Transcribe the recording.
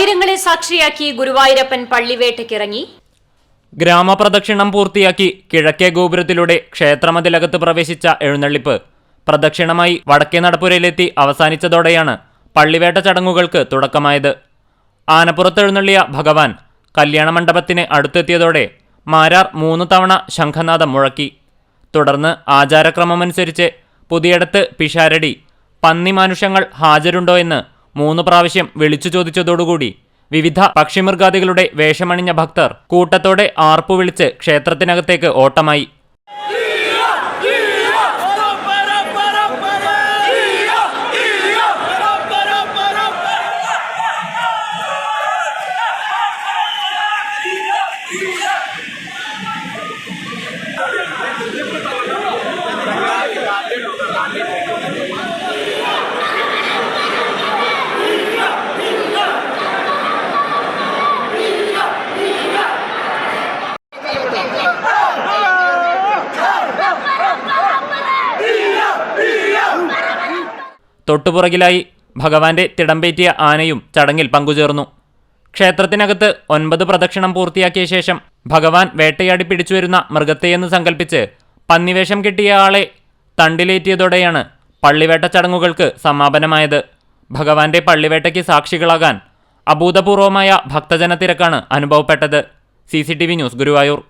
ആയിരങ്ങളെ സാക്ഷിയാക്കി ഗുരുവായൂരപ്പൻ പള്ളിവേട്ടയ്ക്കിറങ്ങി. ഗ്രാമപ്രദക്ഷിണം പൂർത്തിയാക്കി കിഴക്കേ ഗോപുരത്തിലൂടെ ക്ഷേത്രമതിലകത്ത് പ്രവേശിച്ച എഴുന്നള്ളിപ്പ്. പ്രദക്ഷിണമായി വടക്കേ നടപ്പുരയിലെത്തി അവസാനിച്ചതോടെയാണ് പള്ളിവേട്ട ചടങ്ങുകൾക്ക് തുടക്കമായത്. ആനപ്പുറത്ത് എഴുന്നള്ളിയ ഭഗവാൻ കല്യാണ മണ്ഡപത്തിന് അടുത്തെത്തിയതോടെ മാരാർ മൂന്ന് തവണ ശംഖനാഥം മുഴക്കി. തുടർന്ന് ആചാരക്രമമനുസരിച്ച് പുതിയടത്ത് പിഷാരടി പന്നി മാനുഷ്യങ്ങൾ ഹാജരുണ്ടോ എന്ന് മൂന്ന് പ്രാവശ്യം വിളിച്ചു ചോദിച്ചതോടുകൂടി വിവിധ പക്ഷിമൃഗാദികളുടെ വേഷമണിഞ്ഞ ഭക്തർ കൂട്ടത്തോടെ ആർപ്പു വിളിച്ച് ക്ഷേത്രത്തിനകത്തേക്ക് ഓട്ടമായി. തൊട്ടുപുറകിലായി ഭഗവാന്റെ തിടമ്പേറ്റിയ ആനയും ചടങ്ങിൽ പങ്കുചേർന്നു. ക്ഷേത്രത്തിനകത്ത് ഒൻപത് പ്രദക്ഷിണം പൂർത്തിയാക്കിയ ശേഷം ഭഗവാൻ വേട്ടയാടി പിടിച്ചുവരുന്ന മൃഗത്തെയെന്ന് സങ്കല്പിച്ച് പന്നിവേഷം കിട്ടിയ ആളെ തണ്ടിലേറ്റിയതോടെയാണ് പള്ളിവേട്ട ചടങ്ങുകൾക്ക് സമാപനമായത്. ഭഗവാന്റെ പള്ളിവേട്ടയ്ക്ക് സാക്ഷികളാകാൻ അഭൂതപൂർവമായ ഭക്തജനത്തിരക്കാണ് അനുഭവപ്പെട്ടത്. C news Guruvayur.